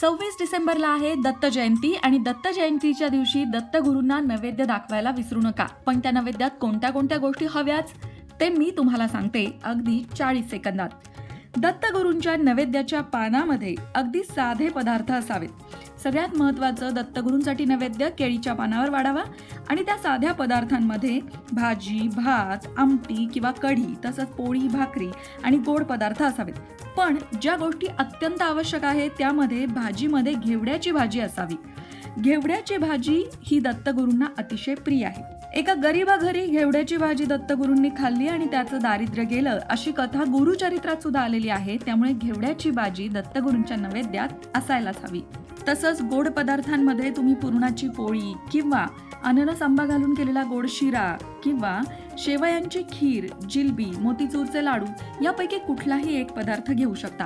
सव्वीस डिसेंबरला आहे दत्त जयंती आणि दत्त जयंतीच्या दिवशी दत्तगुरूंना नैवेद्य दाखवायला विसरू नका. पण त्या नैवेद्यात कोणत्या कोणत्या गोष्टी हव्याच ते मी तुम्हाला सांगते अगदी चाळीस सेकंदात. दत्तगुरूंच्या नैवेद्याच्या पानामध्ये अगदी साधे पदार्थ असावेत. सगळ्यात महत्त्वाचं दत्तगुरूंसाठी नैवेद्य केळीच्या पानावर वाढावा आणि त्या साध्या पदार्थांमध्ये भाजी भात आमटी किंवा कढी तसंच पोळी भाकरी आणि गोड पदार्थ असावेत. पण ज्या गोष्टी अत्यंत आवश्यक आहे त्यामध्ये भाजीमध्ये घेवड्याची भाजी असावी. घेवड्याची भाजी ही दत्तगुरूंना अतिशय प्रिय आहे. एका गरीबा घरी घेवड्याची भाजी दत्तगुरूंनी खाल्ली आणि त्याचं दारिद्र्य गेलं अशी कथा गुरुचरित्रात सुद्धा आलेली आहे. त्यामुळे घेवड्याची भाजी दत्तगुरूंच्या नैवेद्यात असायलाच हवी. तसंच गोड पदार्थांमध्ये तुम्ही पुरणाची पोळी किंवा अननस आंबा घालून केलेला गोड शिरा किंवा शेवयांची खीर जिलबी मोतीचूरचे लाडू यापैकी कुठलाही एक पदार्थ घेऊ शकता.